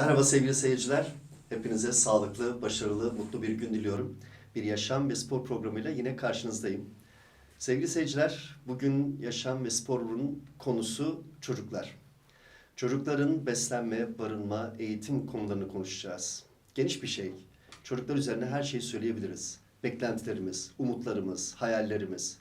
Merhaba sevgili seyirciler. Hepinize sağlıklı, başarılı, mutlu bir gün diliyorum. Bir yaşam ve spor programıyla yine karşınızdayım. Sevgili seyirciler, bugün yaşam ve sporun konusu çocuklar. Çocukların beslenme, barınma, eğitim konularını konuşacağız. Geniş bir şey. Çocuklar üzerine her şeyi söyleyebiliriz. Beklentilerimiz, umutlarımız, hayallerimiz.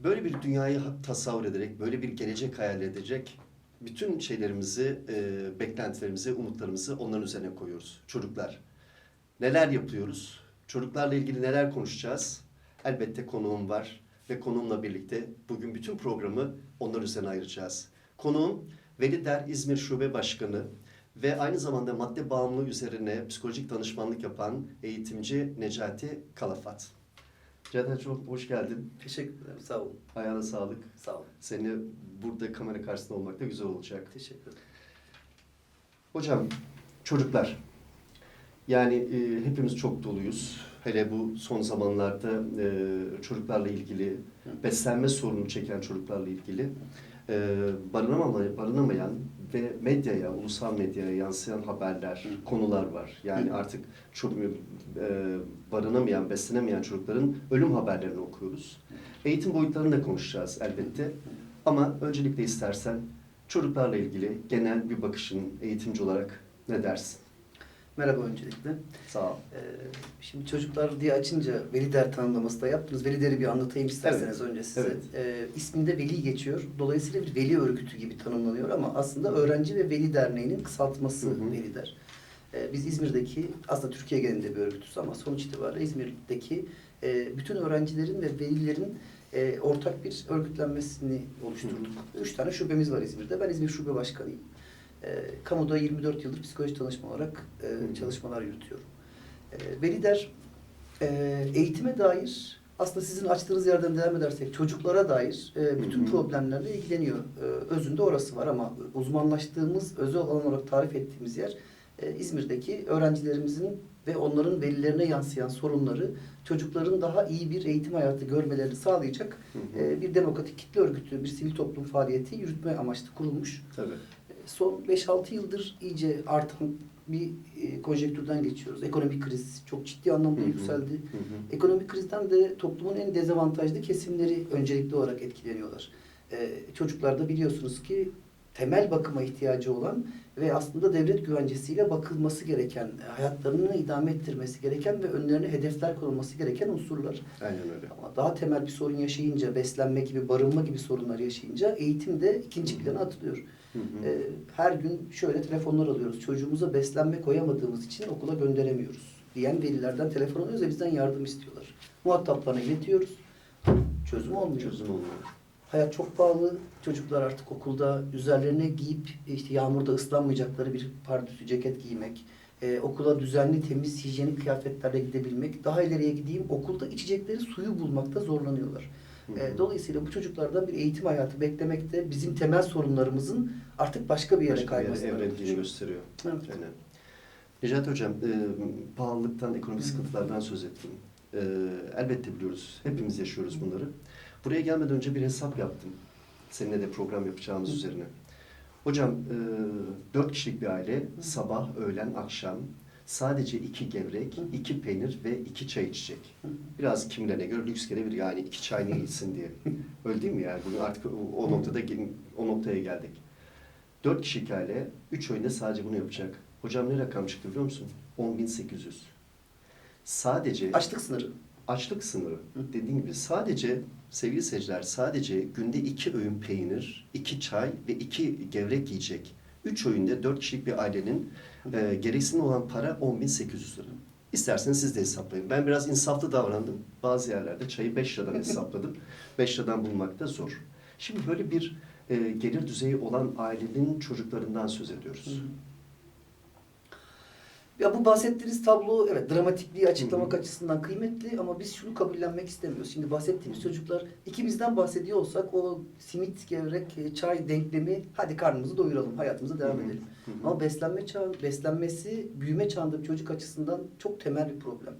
Böyle bir dünyayı tasavvur ederek, böyle bir gelecek hayal edecek bütün şeylerimizi, e, beklentilerimizi, umutlarımızı onların üzerine koyuyoruz. Çocuklar. Neler yapıyoruz? Çocuklarla ilgili neler konuşacağız? Elbette konuğum var ve konuğumla birlikte bugün bütün programı onlar üzerine ayıracağız. Konuğum Veli Der İzmir Şube Başkanı ve aynı zamanda madde bağımlılığı üzerine psikolojik danışmanlık yapan eğitimci Necati Kalafat. Necati çok hoş geldin. Teşekkür ederim. Sağ olun. Ayağına sağlık. Sağ olun. Seni burada kamera karşısında olmak da güzel olacak. Teşekkür ederim. Hocam, çocuklar. Yani e, hepimiz çok doluyuz. Hele bu son zamanlarda e, çocuklarla ilgili, beslenme sorunu çeken çocuklarla ilgili e, barınamama- barınamayan ve medyaya, ulusal medyaya yansıyan haberler, konular var. Yani artık çok e, barınamayan, beslenemeyen çocukların ölüm haberlerini okuyoruz. Eğitim boyutlarını da konuşacağız elbette. Ama öncelikle istersen çocuklarla ilgili genel bir bakışın eğitimci olarak ne dersin? Merhaba öncelikle. Sağ ol. Ee, şimdi çocuklar diye açınca veli der tanımlaması da yaptınız. Veli deri bir anlatayım isterseniz Evet. önce size. Evet. Ee, isminde veli geçiyor. Dolayısıyla bir veli örgütü gibi tanımlanıyor ama aslında öğrenci ve veli derneğinin kısaltması Hı hı. veli der. Ee, biz İzmir'deki aslında Türkiye genelinde bir örgütüz ama sonuç itibariyle İzmir'deki e, bütün öğrencilerin ve velilerin e, ortak bir örgütlenmesini oluşturduk. Üç tane şubemiz var İzmir'de. Ben İzmir Şube Başkanıyım. E, kamuda 24 yıldır psikoloji danışma olarak e, çalışmalar yürütüyorum. E, Velider e, eğitime dair aslında sizin açtığınız yerden devam edersek çocuklara dair e, bütün Hı hı. problemlerle ilgileniyor. E, özünde orası var ama uzmanlaştığımız, özel alan olarak tarif ettiğimiz yer e, İzmir'deki öğrencilerimizin ve onların velilerine yansıyan sorunları çocukların daha iyi bir eğitim hayatı görmelerini sağlayacak Hı hı. e, bir demokratik kitle örgütü, bir sivil toplum faaliyeti yürütme amaçlı kurulmuş. Tabii. Son 5-6 yıldır iyice artan bir e, konjektürden geçiyoruz. Ekonomik kriz çok ciddi anlamda Hı hı. yükseldi. Hı hı. Ekonomik krizden de toplumun en dezavantajlı kesimleri öncelikli olarak etkileniyorlar. Ee, çocuklarda biliyorsunuz ki temel bakıma ihtiyacı olan ve aslında devlet güvencesiyle bakılması gereken, hayatlarını idame ettirmesi gereken ve önlerine hedefler konulması gereken unsurlar. Aynen öyle. Ama daha temel bir sorun yaşayınca, beslenme gibi, barınma gibi sorunlar yaşayınca eğitim de ikinci plana atılıyor. Hı hı. Her gün şöyle telefonlar alıyoruz. Çocuğumuza beslenme koyamadığımız için okula gönderemiyoruz diyen velilerden telefon alıyoruz ve bizden yardım istiyorlar. Muhataplarına iletiyoruz. Çözüm olmuyor. Çözüm olmuyor. Hayat çok pahalı. Çocuklar artık okulda üzerlerine giyip işte yağmurda ıslanmayacakları bir pardüsü ceket giymek, e, okula düzenli, temiz, hijyenik kıyafetlerle gidebilmek, daha ileriye gideyim okulda içecekleri suyu bulmakta zorlanıyorlar. E, dolayısıyla bu çocuklardan bir eğitim hayatı beklemek de bizim temel sorunlarımızın artık başka bir yere Başka evrildiğini açıyor. gösteriyor. Evet. Aynen. Necati Hocam, e, pahalılıktan, ekonomik Hı. sıkıntılardan söz ettim. E, elbette biliyoruz, hepimiz yaşıyoruz bunları. Buraya gelmeden önce bir hesap yaptım. Seninle de program yapacağımız Hı. üzerine. Hocam, e, dört kişilik bir aile, sabah, öğlen, akşam sadece iki gevrek, iki peynir ve iki çay içecek. Biraz kimilerine göre lüks gelebilir yani iki çay niye içsin diye. Öyle değil mi yani? Bugün artık o, noktada o noktaya geldik. Dört kişilik aile üç öğünde sadece bunu yapacak. Hocam ne rakam çıktı biliyor musun? 10.800. Sadece Açlık sınırı. açlık sınırı dediğim gibi sadece sevgili seyirciler sadece günde iki öğün peynir, iki çay ve iki gevrek yiyecek. Üç öğünde dört kişilik bir ailenin e, gereksinim olan para 10.800 lira. İsterseniz siz de hesaplayın. Ben biraz insaflı davrandım. Bazı yerlerde çayı 5 liradan hesapladım. 5 liradan bulmak da zor. Şimdi böyle bir e, gelir düzeyi olan ailenin çocuklarından söz ediyoruz. Ya bu bahsettiğiniz tablo evet dramatikliği açıklamak Hı hı. açısından kıymetli ama biz şunu kabullenmek istemiyoruz. Şimdi bahsettiğimiz çocuklar ikimizden bahsediyor olsak o simit, gevrek, e, çay denklemi hadi karnımızı doyuralım, hayatımıza devam edelim. Hı hı. Ama beslenme çağı, beslenmesi büyüme çağında bir çocuk açısından çok temel bir problem.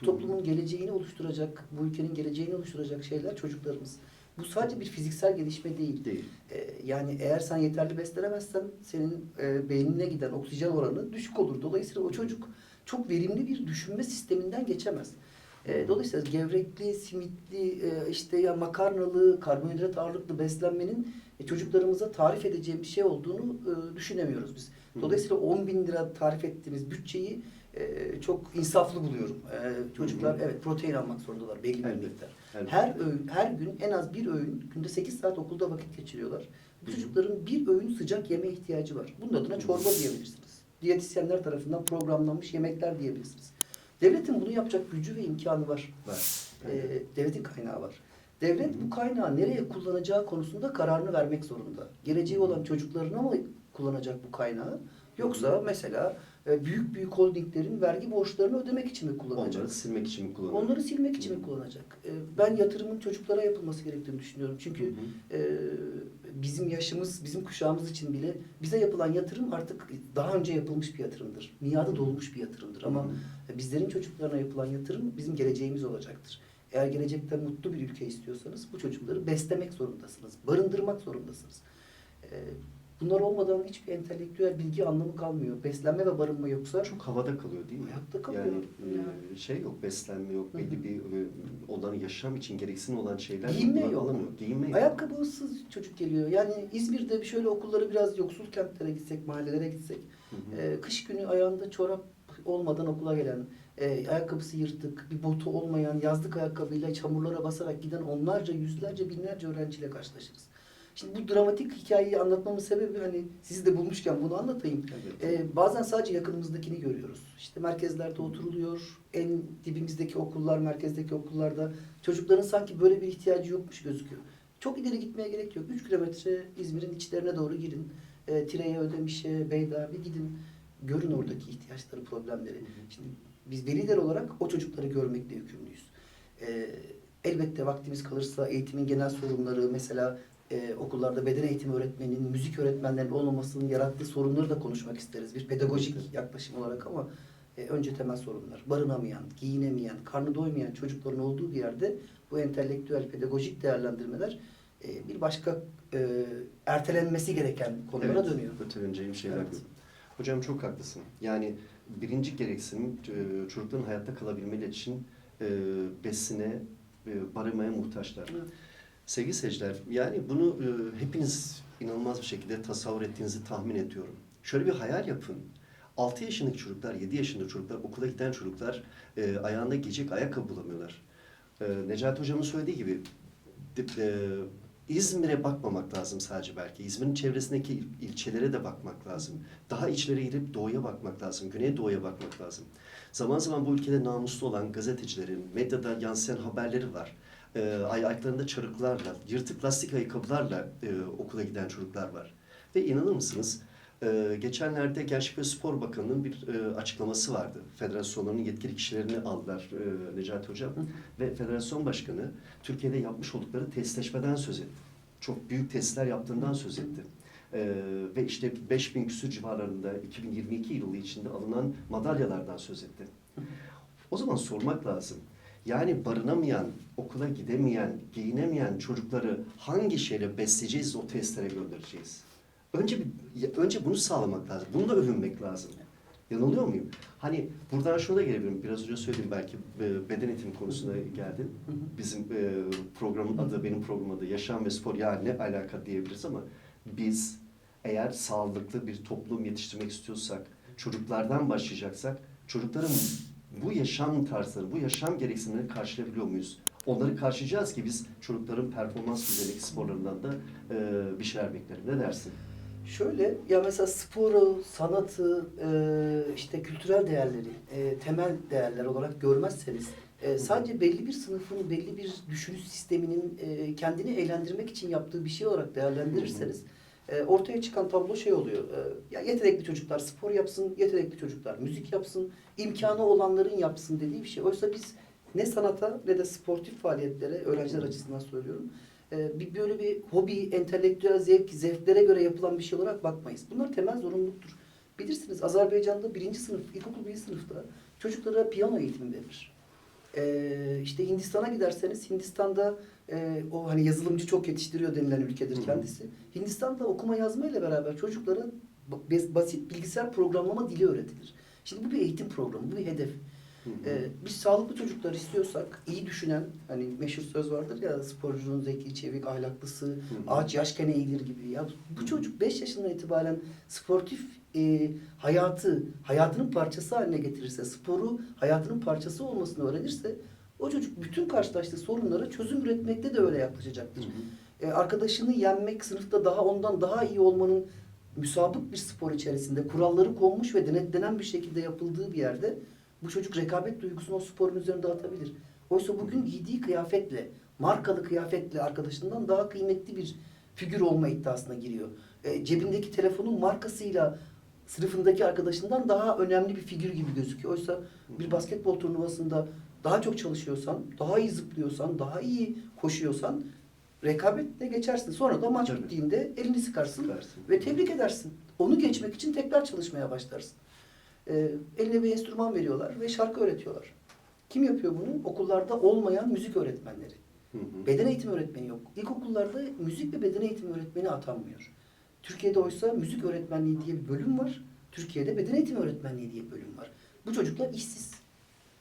Bu toplumun geleceğini oluşturacak, bu ülkenin geleceğini oluşturacak şeyler çocuklarımız. Bu sadece bir fiziksel gelişme değil. Değil. Ee, yani eğer sen yeterli beslenemezsen senin e, beynine giden oksijen oranı düşük olur. Dolayısıyla o çocuk çok verimli bir düşünme sisteminden geçemez. E, dolayısıyla gevrekli, simitli, e, işte ya makarnalı, karbonhidrat ağırlıklı beslenmenin e, çocuklarımıza tarif edeceği bir şey olduğunu e, düşünemiyoruz biz. Dolayısıyla 10 bin lira tarif ettiğimiz bütçeyi e, çok insaflı buluyorum. E, çocuklar evet protein almak zorundalar belli bir miktar. Her öğün, her gün en az bir öğün, günde 8 saat okulda vakit geçiriyorlar. Bu çocukların bir öğün sıcak yeme ihtiyacı var. Bunun adına çorba diyebilirsiniz. Diyetisyenler tarafından programlanmış yemekler diyebilirsiniz. Devletin bunu yapacak gücü ve imkanı var. Var. Ee, devletin kaynağı var. Devlet bu kaynağı nereye kullanacağı konusunda kararını vermek zorunda. Geleceği olan çocuklarına mı kullanacak bu kaynağı? Yoksa mesela e, büyük büyük holdinglerin vergi borçlarını ödemek için mi kullanacak? Onları silmek için mi kullanıyor? Onları silmek için mi kullanacak? E, Ben yatırımın çocuklara yapılması gerektiğini düşünüyorum. Çünkü Hı hı. e, bizim yaşımız, bizim kuşağımız için bile bize yapılan yatırım artık daha önce yapılmış bir yatırımdır. Miadı dolmuş bir yatırımdır. Ama Hı hı. bizlerin çocuklarına yapılan yatırım bizim geleceğimiz olacaktır. Eğer gelecekte mutlu bir ülke istiyorsanız bu çocukları beslemek zorundasınız, barındırmak zorundasınız. Bunlar olmadan hiçbir entelektüel bilgi anlamı kalmıyor. Beslenme ve barınma yoksa Çok havada kalıyor değil mi? Hayatta kalıyor. Yani e, Yani. şey yok, beslenme yok, belli bir e, onların yaşam için gereksin olan şeyler Giyinme yok. alamıyor. Giyinme yok. Ayakkabısız çocuk geliyor. Yani İzmir'de bir şöyle okulları biraz yoksul kentlere gitsek, mahallelere gitsek, Hı hı. e, kış günü ayağında çorap olmadan okula gelen, e, ayakkabısı yırtık, bir botu olmayan, yazlık ayakkabıyla çamurlara basarak giden onlarca, yüzlerce, binlerce öğrenciyle karşılaşırız. Şimdi bu dramatik hikayeyi anlatmamın sebebi hani sizi de bulmuşken bunu anlatayım. Evet. Ee, bazen sadece yakınımızdakini görüyoruz. İşte merkezlerde oturuluyor, en dibimizdeki okullar, merkezdeki okullarda çocukların sanki böyle bir ihtiyacı yokmuş gözüküyor. Çok ileri gitmeye gerek yok. 3 kilometre İzmir'in içlerine doğru girin. E, Tire'ye, Ödemiş'e, Beyda bir gidin. Görün oradaki ihtiyaçları, problemleri. Şimdi biz veliler olarak o çocukları görmekle yükümlüyüz. Ee, elbette vaktimiz kalırsa eğitimin genel sorunları, mesela e, okullarda beden eğitimi öğretmeninin, müzik öğretmenlerinin olmamasının yarattığı sorunları da konuşmak isteriz. Bir pedagojik yaklaşım olarak ama e, önce temel sorunlar. Barınamayan, giyinemeyen, karnı doymayan çocukların olduğu bir yerde bu entelektüel, pedagojik değerlendirmeler e, bir başka e, ertelenmesi gereken konulara Evet, dönüyor. öteleneceğim şeyler Evet. Hocam çok haklısın. Yani birinci gereksinim e, çocukların hayatta kalabilmeleri için e, besine, e, barınmaya muhtaçlar. Evet. Sevgili seyirciler, yani bunu e, hepiniz inanılmaz bir şekilde tasavvur ettiğinizi tahmin ediyorum. Şöyle bir hayal yapın. 6 yaşındaki çocuklar, 7 yaşındaki çocuklar, okula giden çocuklar e, ayağında giyecek ayakkabı bulamıyorlar. E, Necati Hocam'ın söylediği gibi e, İzmir'e bakmamak lazım sadece belki. İzmir'in çevresindeki il- ilçelere de bakmak lazım. Daha içlere girip doğuya bakmak lazım. Güneydoğuya bakmak lazım. Zaman zaman bu ülkede namuslu olan gazetecilerin, medyada yansıyan haberleri var. E, ay- ayaklarında çarıklarla, yırtık lastik ayakkabılarla e, okula giden çocuklar var. Ve inanır mısınız? e, geçenlerde Gençlik ve Spor Bakanı'nın bir e, açıklaması vardı. Federasyonların yetkili kişilerini aldılar e, Necati Hocam. Ve federasyon başkanı Türkiye'de yapmış oldukları testleşmeden söz etti. Çok büyük testler yaptığından söz etti. Ee, ve işte 5000 küsür civarlarında 2022 yılı içinde alınan madalyalardan söz etti. O zaman sormak lazım. Yani barınamayan, okula gidemeyen, giyinemeyen çocukları hangi şeyle besleyeceğiz, o testlere göndereceğiz? Önce bir, önce bunu sağlamak lazım. Bununla övünmek lazım. Yanılıyor muyum? Hani buradan şuna da gelebilirim. Biraz önce söyledim belki e, beden eğitimi konusuna geldin. Bizim e, programın adı, benim programım adı Yaşam ve Spor. Yani ne alaka diyebiliriz ama biz eğer sağlıklı bir toplum yetiştirmek istiyorsak, çocuklardan başlayacaksak, çocukların bu yaşam tarzları, bu yaşam gereksinimlerini karşılayabiliyor muyuz? Onları karşılayacağız ki biz çocukların performans düzeyindeki sporlarından da e, bir şeyler beklerim. Ne dersin? Şöyle ya mesela sporu, sanatı, e, işte kültürel değerleri, e, temel değerler olarak görmezseniz e, sadece belli bir sınıfın, belli bir düşünüş sisteminin e, kendini eğlendirmek için yaptığı bir şey olarak değerlendirirseniz e, ortaya çıkan tablo şey oluyor. E, ya yetenekli çocuklar spor yapsın, yetenekli çocuklar müzik yapsın, imkanı olanların yapsın dediği bir şey. Oysa biz ne sanata ne de sportif faaliyetlere öğrenciler açısından söylüyorum. e, bir böyle bir hobi, entelektüel zevk, zevklere göre yapılan bir şey olarak bakmayız. Bunlar temel zorunluluktur. Bilirsiniz Azerbaycan'da birinci sınıf, ilkokul birinci sınıfta çocuklara piyano eğitimi verilir. Ee, işte Hindistan'a giderseniz Hindistan'da e, o hani yazılımcı çok yetiştiriyor denilen ülkedir Hı hı. kendisi. Hindistan'da okuma yazma ile beraber çocuklara ba- basit bilgisayar programlama dili öğretilir. Şimdi bu bir eğitim programı, bu bir hedef. Hı hı. Ee, biz sağlıklı çocuklar istiyorsak, iyi düşünen, hani meşhur söz vardır ya sporcunun zeki, çevik, ahlaklısı, hı. ağaç yaşken eğilir gibi. Ya bu çocuk 5 yaşından itibaren sportif e, hayatı, hayatının parçası haline getirirse, sporu hayatının parçası olmasını öğrenirse, o çocuk bütün karşılaştığı sorunlara çözüm üretmekte de öyle yaklaşacaktır. Hı hı. E, arkadaşını yenmek, sınıfta daha ondan daha iyi olmanın müsabık bir spor içerisinde kuralları konmuş ve denetlenen bir şekilde yapıldığı bir yerde bu çocuk rekabet duygusunu o sporun üzerinde atabilir. Oysa bugün giydiği kıyafetle, markalı kıyafetle arkadaşından daha kıymetli bir figür olma iddiasına giriyor. E, cebindeki telefonun markasıyla sınıfındaki arkadaşından daha önemli bir figür gibi gözüküyor. Oysa bir basketbol turnuvasında daha çok çalışıyorsan, daha iyi zıplıyorsan, daha iyi koşuyorsan rekabetle geçersin. Sonra da maç Tabii. bittiğinde elini sıkarsın Süpersin. ve tebrik edersin. Onu geçmek için tekrar çalışmaya başlarsın. Ee, eline bir enstrüman veriyorlar ve şarkı öğretiyorlar. Kim yapıyor bunu? Okullarda olmayan müzik öğretmenleri. Hı hı. Beden eğitimi öğretmeni yok. İlkokullarda müzik ve beden eğitimi öğretmeni atanmıyor. Türkiye'de oysa müzik öğretmenliği diye bir bölüm var. Türkiye'de beden eğitimi öğretmenliği diye bir bölüm var. Bu çocuklar işsiz.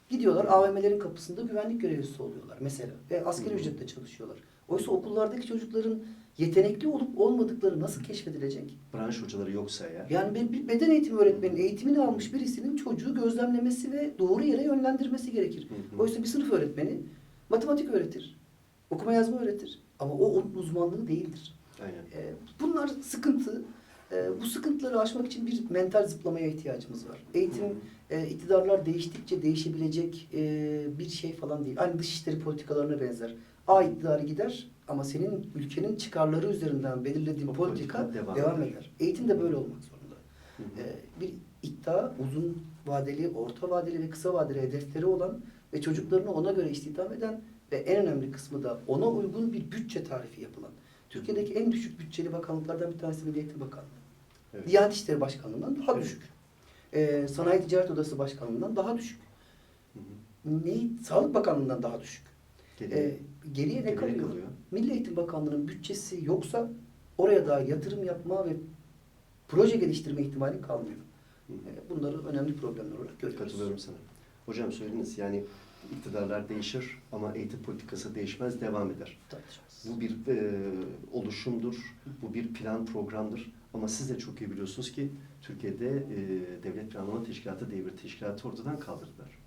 Gidiyorlar AVM'lerin kapısında güvenlik görevlisi oluyorlar mesela. Ve asgari ücretle çalışıyorlar. Oysa okullardaki çocukların yetenekli olup olmadıkları nasıl keşfedilecek? Branş hocaları yoksa eğer. Yani bir, beden eğitimi öğretmenin eğitimini almış birisinin çocuğu gözlemlemesi ve doğru yere yönlendirmesi gerekir. Hı hı. Oysa bir sınıf öğretmeni matematik öğretir, okuma yazma öğretir. Ama o onun uzmanlığı değildir. Aynen. Ee, bunlar sıkıntı. Ee, bu sıkıntıları aşmak için bir mental zıplamaya ihtiyacımız var. Eğitim, e, iktidarlar değiştikçe değişebilecek e, bir şey falan değil. Aynı dışişleri politikalarına benzer. A iktidarı gider ama senin ülkenin çıkarları üzerinden belirlediğin O politika, politika devam, devam eder. Eğitim de böyle olmak zorunda. Hı hı. Ee, bir iddia uzun vadeli, orta vadeli ve kısa vadeli hedefleri olan ve çocuklarını ona göre istihdam eden ve en önemli kısmı da ona uygun bir bütçe tarifi yapılan. Türkiye'deki en düşük bütçeli bakanlıklardan bir tanesi Milli Eğitim Bakanlığı. Evet. Diyanet İşleri Başkanlığı'ndan daha Evet. düşük. Ee, Sanayi Ticaret Odası Başkanlığı'ndan daha düşük. Hı hı. Neyi? Sağlık Bakanlığı'ndan daha düşük. Ee, geriye ne kalıyor? kalıyor. Milli Eğitim Bakanlığı'nın bütçesi yoksa oraya daha yatırım yapma ve proje geliştirme ihtimali kalmıyor. Hı. Ee, Bunları önemli problemler olarak görüyoruz. Katılıyorum sana. Hocam söylediniz yani iktidarlar değişir ama eğitim politikası değişmez, devam eder. Tartışmaz. Bu bir e, oluşumdur, bu bir plan programdır. Ama siz de çok iyi biliyorsunuz ki Türkiye'de e, Devlet Planlama Teşkilatı diye bir teşkilatı ortadan kaldırdılar.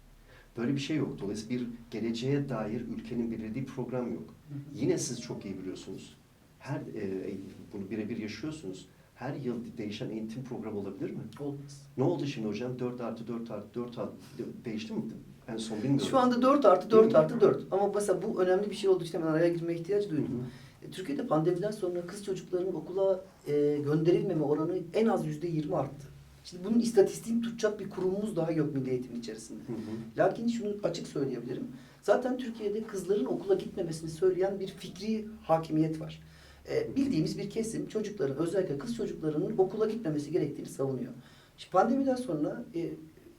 Böyle bir şey yok. Dolayısıyla bir geleceğe dair ülkenin belirlediği program yok. Yine siz çok iyi biliyorsunuz. Her e, bunu birebir yaşıyorsunuz. Her yıl değişen eğitim programı olabilir mi? Olmaz. Ne oldu şimdi hocam? 4 artı 4 artı 4 artı değişti mi? En son bilmiyorum. Şu anda 4 artı Değil 4 mi? artı 4. Ama mesela bu önemli bir şey olduğu için hemen araya girmeye ihtiyaç Hı duydum. E, Türkiye'de pandemiden sonra kız çocuklarının okula e, gönderilmeme oranı en az yüzde yirmi arttı. Şimdi bunun istatistiğini tutacak bir kurumumuz daha yok milli eğitim içerisinde. Hı hı. Lakin şunu açık söyleyebilirim. Zaten Türkiye'de kızların okula gitmemesini söyleyen bir fikri hakimiyet var. E, bildiğimiz bir kesim çocukların özellikle kız çocuklarının okula gitmemesi gerektiğini savunuyor. Şimdi pandemiden sonra e,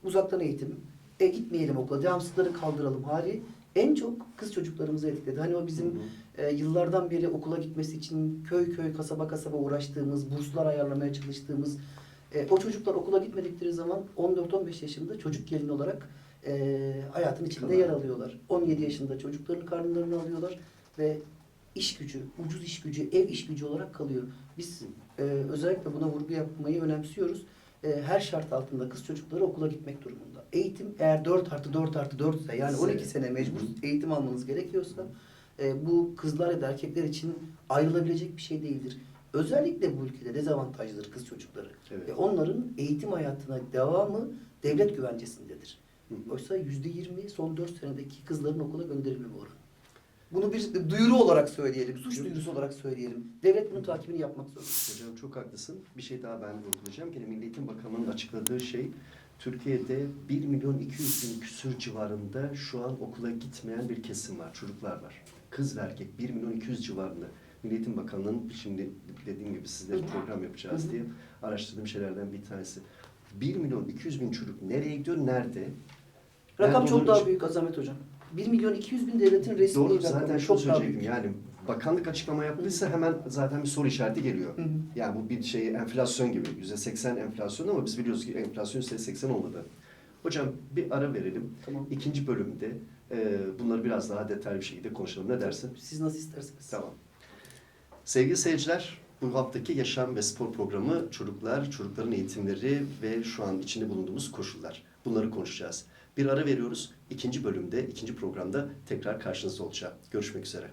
uzaktan eğitim, e, gitmeyelim okula, devamsızları kaldıralım hali en çok kız çocuklarımızı etkiledi. Hani o bizim Hı hı. e, yıllardan beri okula gitmesi için köy köy kasaba kasaba uğraştığımız, burslar ayarlamaya çalıştığımız e, o çocuklar okula gitmedikleri zaman 14-15 yaşında çocuk gelin olarak e, hayatın içinde yer alıyorlar. 17 yaşında çocukların karnlarını alıyorlar ve iş gücü, ucuz iş gücü, ev iş gücü olarak kalıyor. Biz e, özellikle buna vurgu yapmayı önemsiyoruz. E, her şart altında kız çocukları okula gitmek durumunda. Eğitim eğer 4 artı 4 artı 4 ise yani 12 sene mecbur eğitim almanız gerekiyorsa e, bu kızlar ya da erkekler için ayrılabilecek bir şey değildir. Özellikle bu ülkede dezavantajlıdır kız çocukları. Evet. Ve onların eğitim hayatına devamı devlet güvencesindedir. Hı. Oysa yüzde yirmi son 4 senedeki kızların okula gönderilmeme oranı. Bunu bir duyuru olarak söyleyelim, suç duyurusu olarak söyleyelim. Devlet bunun takibini yapmak zorunda. Hocam çok haklısın. Bir şey daha ben vurgulayacağım. Yine Milli Eğitim Bakanlığı'nın açıkladığı şey Türkiye'de 1 milyon 200 bin küsür civarında şu an okula gitmeyen bir kesim var. Çocuklar var. Kız ve erkek 1 milyon 200 civarında. Milli Eğitim Bakanlığı'nın şimdi dediğim gibi sizle bir program yapacağız Hı hı. diye araştırdığım şeylerden bir tanesi. 1 milyon 200 bin çocuk nereye gidiyor, nerede? Rakam Nerede çok daha büyük Azamet Hocam. 1 milyon 200 bin devletin resmi Doğru rakamı. zaten Çok söyleyecektim yani bakanlık açıklama yaptıysa hemen zaten bir soru işareti geliyor. Hı hı. Yani bu bir şey enflasyon gibi. %80 enflasyon ama biz biliyoruz ki enflasyon %80 olmadı. Hocam bir ara verelim. Tamam. İkinci bölümde e, bunları biraz daha detaylı bir şekilde konuşalım. Ne dersin? Siz nasıl isterseniz. Tamam. Sevgili seyirciler, bu haftaki yaşam ve spor programı çocuklar, çocukların eğitimleri ve şu an içinde bulunduğumuz koşullar. Bunları konuşacağız. Bir ara veriyoruz. İkinci bölümde, ikinci programda tekrar karşınızda olacağım. Görüşmek üzere.